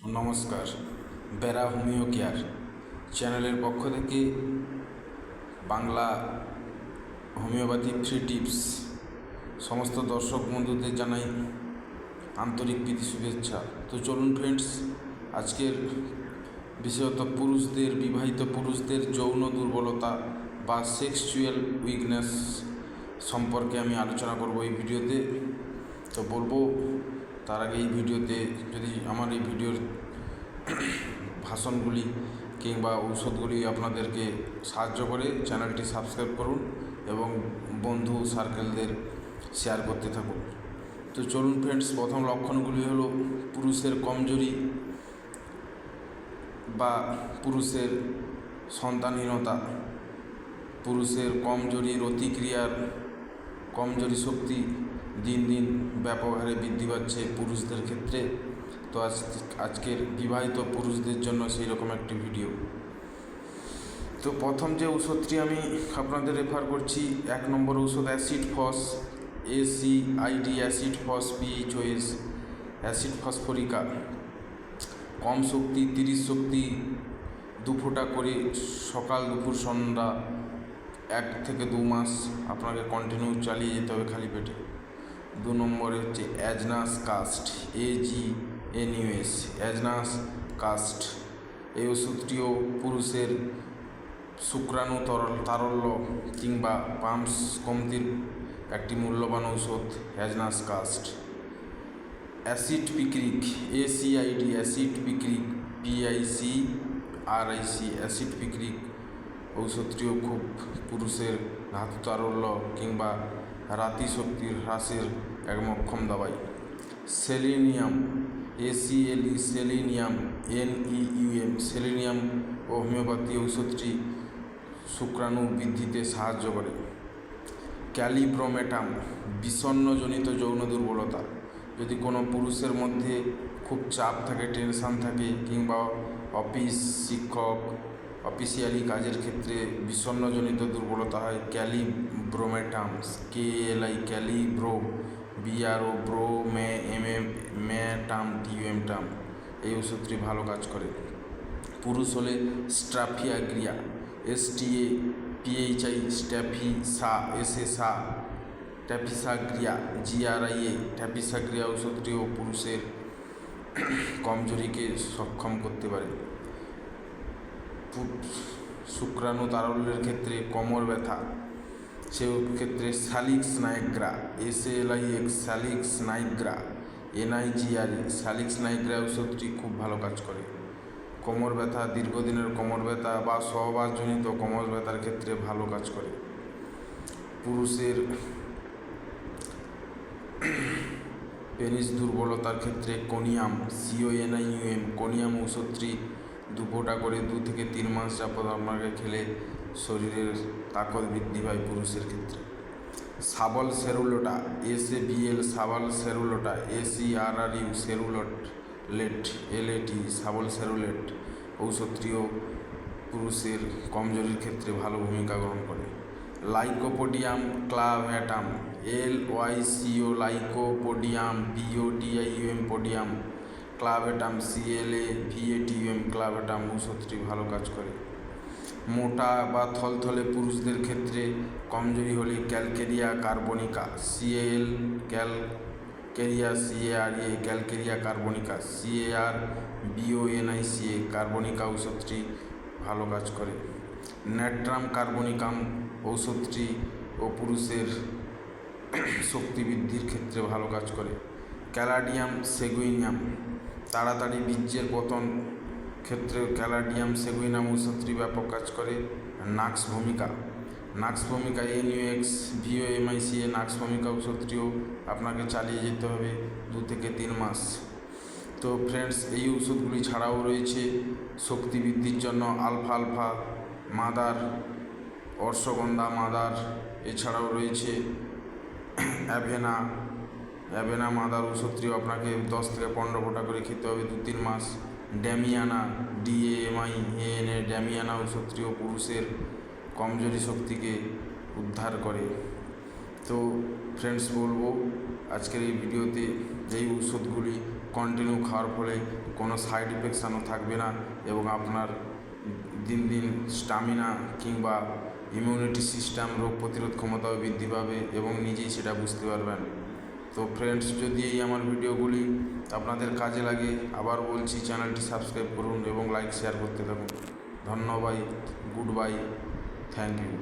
নমস্কার Bera homeo care চ্যানেলের পক্ষ থেকে বাংলা হোমিওপ্যাথি ফ্রি টিপস সমস্ত দর্শক বন্ধুদের জানাই আন্তরিক প্রীতি শুভেচ্ছা। তো চলুন ফ্রেন্ডস আজকের বিশেষত পুরুষদের, বিবাহিত পুরুষদের যৌন দুর্বলতা বা সেক্সুয়াল উইকনেস সম্পর্কে আমি আলোচনা করব এই ভিডিওতে। তো বলব তার আগে এই ভিডিওতে যদি আমার এই ভিডিওর ভাষণগুলি কিংবা ঔষধগুলি আপনাদেরকে সাহায্য করে, চ্যানেলটি সাবস্ক্রাইব করুন এবং বন্ধু সার্কেলদের শেয়ার করতে থাকুন। তো চলুন ফ্রেন্ডস প্রথম লক্ষণগুলি হলো পুরুষের কমজোরি বা পুরুষের সন্তানহীনতা। পুরুষের কমজোরির অতিক্রিয়ার কমজোরি শক্তি দিন দিন ব্যাপক হারে বৃদ্ধি পাচ্ছে পুরুষদের ক্ষেত্রে। তো আজ আজকের বিবাহিত পুরুষদের জন্য সেই রকম একটি ভিডিও। তো প্রথম যে ঔষধটি আমি আপনাদের রেফার করছি, এক নম্বর ঔষধ acid phos A C I D acid phos P H O S acid phosphorica কম শক্তি, তিরিশ শক্তি দু ফোঁটা করে সকাল, দুপুর, সন্ধ্যা, এক থেকে দু মাস আপনাকে কন্টিনিউ চালিয়ে যেতে হবে খালি পেটে। দু নম্বরে হচ্ছে Agnus castus A G N US Agnus castus. এই ওষুধটিও পুরুষের শুক্রাণু তরল, তারল্য কিংবা পাম্পস কমতির একটি মূল্যবান ঔষধ, agnus castus. Acid picric A C I D acid picric P I C R I C acid picric ঔষধটিও খুব পুরুষের ধাতু তারল্য কিংবা রাতি শক্তির হ্রাসের এক মক্ষম দাবাই। Selenium ACLE selenium NEUM selenium ও হোমিওপ্যাথি ঔষধটি শুক্রাণু বৃদ্ধিতে সাহায্য করে। ক্যালিব্রোমেটাম, বিষণ্ণজনিত যৌন দুর্বলতা। যদি কোনো পুরুষের মধ্যে খুব চাপ থাকে, টেনশান থাকে কিংবা অফিস, শিক্ষক অফিসিয়ালি কাজের ক্ষেত্রে বিষণ্ণজনিত দুর্বলতা হয়। Kali bromatum K L I kali bro BRO bro, May M M matum TUM tum. এই ওষুধটি ভালো কাজ করে। পুরুষ হলে স্ট্রাফিয়াগ্রিয়া এস টি এ পিএইচআই স্ট্যাফি সা এস এ সা ট্যাপিসাগ্রিয়া জিআরআইএ ট্যাপিসাগ্রিয়া ওষুধটিও পুরুষের কমজোরিকে সক্ষম করতে পারে। শুক্রাণু তারল্যের ক্ষেত্রে কোমর ব্যথা ক্ষেত্রে salix nigra X salix nigra, N I G R E, salix nigra ওষুধটি খুব ভালো কাজ করে। কোমর ব্যথা, দীর্ঘদিনের কোমর ব্যথা বা সহবাসজনিত কোমর ব্যথার ক্ষেত্রে ভালো কাজ করে। পুরুষের পেনিস দুর্বলতার ক্ষেত্রে কোনিয়াম, সিওএনআইইউএম, কোনিয়াম ওষুধটি দু ফোঁটা করে দু থেকে তিন মাস যাবত আপনাকে খেলে শরীরের তাকত বৃদ্ধি পায় পুরুষের ক্ষেত্রে। Sabal serrulata S A BL sabal serrulata SC R R U serrulata, lat L এটি সাবল সেরুলেট ঔষধটিও পুরুষের কমজোরির ক্ষেত্রে ভালো ভূমিকা গ্রহণ করে। Lycopodium clavatum L Y CO lycopodium BODIUM podium clavatum CLA VATUM clavatum ওষুধটি ভালো কাজ করে। মোটা বা থলথলে পুরুষদের ক্ষেত্রে কমজোরি হলে calcarea carbonica CL cal calcarea CARA calcarea carbonica CAR BONICA carbonica ঔষধটি ভালো কাজ করে। ন্যাট্রাম কার্বনিকাম ঔষধটি ও পুরুষের শক্তি বৃদ্ধির ক্ষেত্রে ভালো কাজ করে। Caladium seguinum. তাড়াতাড়ি বীর্যের পতন ক্ষেত্রে ক্যালাডিয়াম সেগুইনাম ঔষধটি ব্যাপক কাজ করে। নাক্স ভূমিকা। নাক্স ভূমিকা এন ইউএক্স ভিও এমআইসিএ নাক্স ভূমিকা ঔষধটিও আপনাকে চালিয়ে যেতে হবে দু থেকে তিন মাস। তো ফ্রেন্ডস এই ওষুধগুলি ছাড়াও রয়েছে শক্তি বৃদ্ধির জন্য আলফা আলফা, মাদার, অর্শগন্ধা মাদার, এছাড়াও রয়েছে অ্যাভেনা অ্যাভেনা মাদার ওষুধটিও আপনাকে দশ থেকে পনেরো ফোঁটা করে খেতে হবে দু তিন মাস। Damiana D A M I N A damiana ওষুধটিও পুরুষের কমজোরি শক্তিকে উদ্ধার করে। তো ফ্রেন্ডস বলব আজকের এই ভিডিওতে যেই ঔষধগুলি কন্টিনিউ খাওয়ার ফলে কোনো সাইড ইফেকশানও থাকবে না এবং আপনার দিন দিন স্টামিনা কিংবা ইমিউনিটি সিস্টেম রোগ প্রতিরোধ ক্ষমতাও বৃদ্ধি পাবে এবং নিজেই সেটা বুঝতে পারবেন। তো ফ্রেন্ডস যদি এই আমার ভিডিওগুলি আপনাদের কাজে লাগে, আবার বলছি, চ্যানেলটি সাবস্ক্রাইব করুন এবং লাইক শেয়ার করতে থাকুন। ধন্যবাদ গুড বাই থ্যাংক ইউ